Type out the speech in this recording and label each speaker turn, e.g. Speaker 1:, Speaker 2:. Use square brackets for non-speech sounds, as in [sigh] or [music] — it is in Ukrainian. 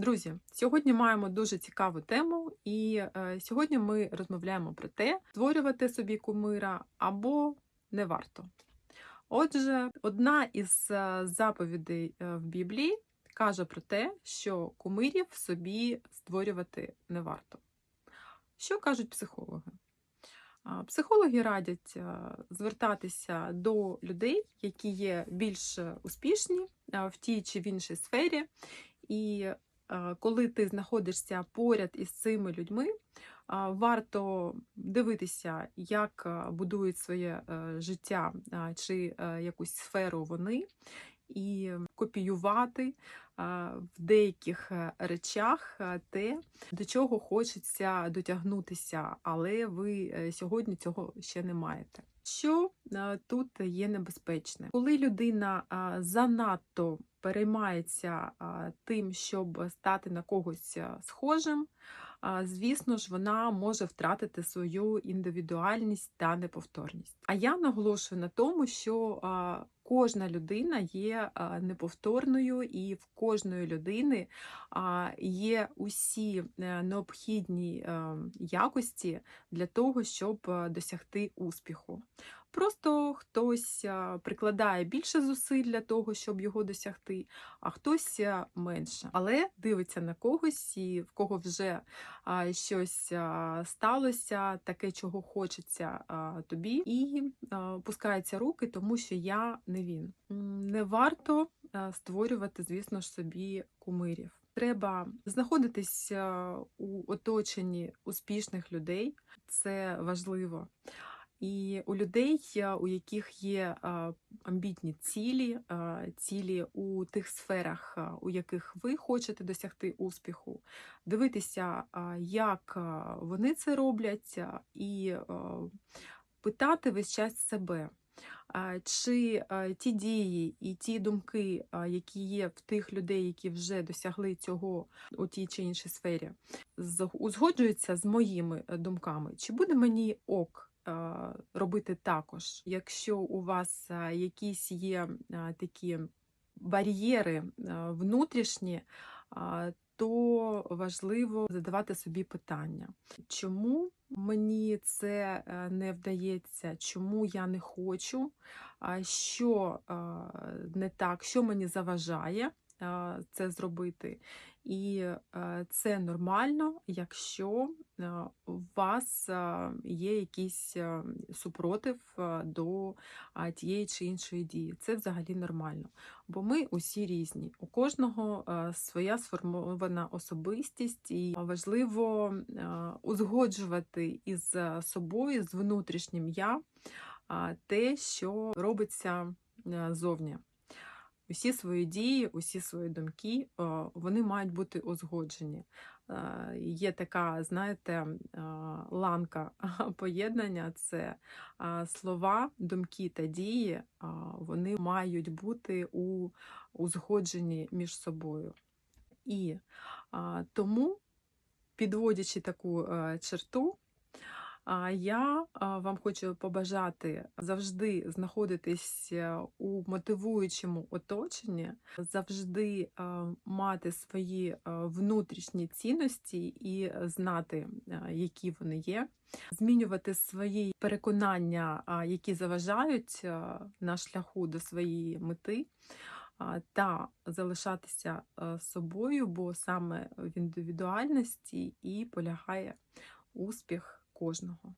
Speaker 1: Друзі, сьогодні маємо дуже цікаву тему, і е, сьогодні ми розмовляємо про те, створювати собі кумира або не варто. Отже, одна із е, заповідей е, в Біблії каже про те, що кумирів собі створювати не варто. Що кажуть психологи? Психологи радять е, звертатися до людей, які є більш успішні в тій чи в іншій сфері, і коли ти знаходишся поряд із цими людьми, варто дивитися, як будують своє е, життя чи е, якусь сферу вони, і копіювати в деяких е, речах те, до чого хочеться дотягнутися, але ви сьогодні цього ще не маєте. Що е, тут є небезпечне? Коли людина занадто переймається тим, щоб стати на когось схожим, звісно ж, вона може втратити свою індивідуальність та неповторність. А я наголошую на тому, що кожна людина є неповторною, і в кожної людини є усі е, необхідні е, якості для того, щоб е, досягти успіху. Просто хтось прикладає більше зусиль для того, щоб його досягти, а хтось менше. Але дивиться на когось, і в кого вже щось сталося, таке, чого хочеться тобі, і а, пускаються руки, тому що я не він. Не варто створювати, звісно ж, собі кумирів. Треба знаходитись у оточенні успішних людей, це важливо. І у людей, у яких є амбітні цілі, цілі у тих сферах, у яких ви хочете досягти успіху, дивитися, як вони це роблять, і питати весь час себе. Чи ті дії і ті думки, які є в тих людей, які вже досягли цього у тій чи іншій сфері, узгоджуються з моїми е, думками, чи буде мені ок е, робити також, якщо у вас якісь є такі бар'єри внутрішні, то важливо задавати собі питання, чому мені це е, не вдається, чому я не хочу, що не так, що мені заважає це зробити. І е, це нормально, якщо е, у вас е, є якийсь супротив до тієї чи іншої дії. Це взагалі нормально. Бо ми усі різні. У кожного своя сформована особистість, і важливо узгоджувати із собою, з внутрішнім я те, що робиться зовні. Усі свої дії, усі свої думки, е, вони мають бути узгоджені. Е, Є така, знаєте, е, ланка [laughs] поєднання це слова, думки та дії, вони мають бути у узгоджені між собою. І тому, підводячи таку черту, я вам хочу побажати завжди знаходитись е, у мотивуючому оточенні, завжди мати свої внутрішні цінності і знати, е, які вони є, змінювати свої переконання, які заважають на шляху до своєї мети. Та залишатися е, собою, бо саме в індивідуальності і полягає успіх кожного.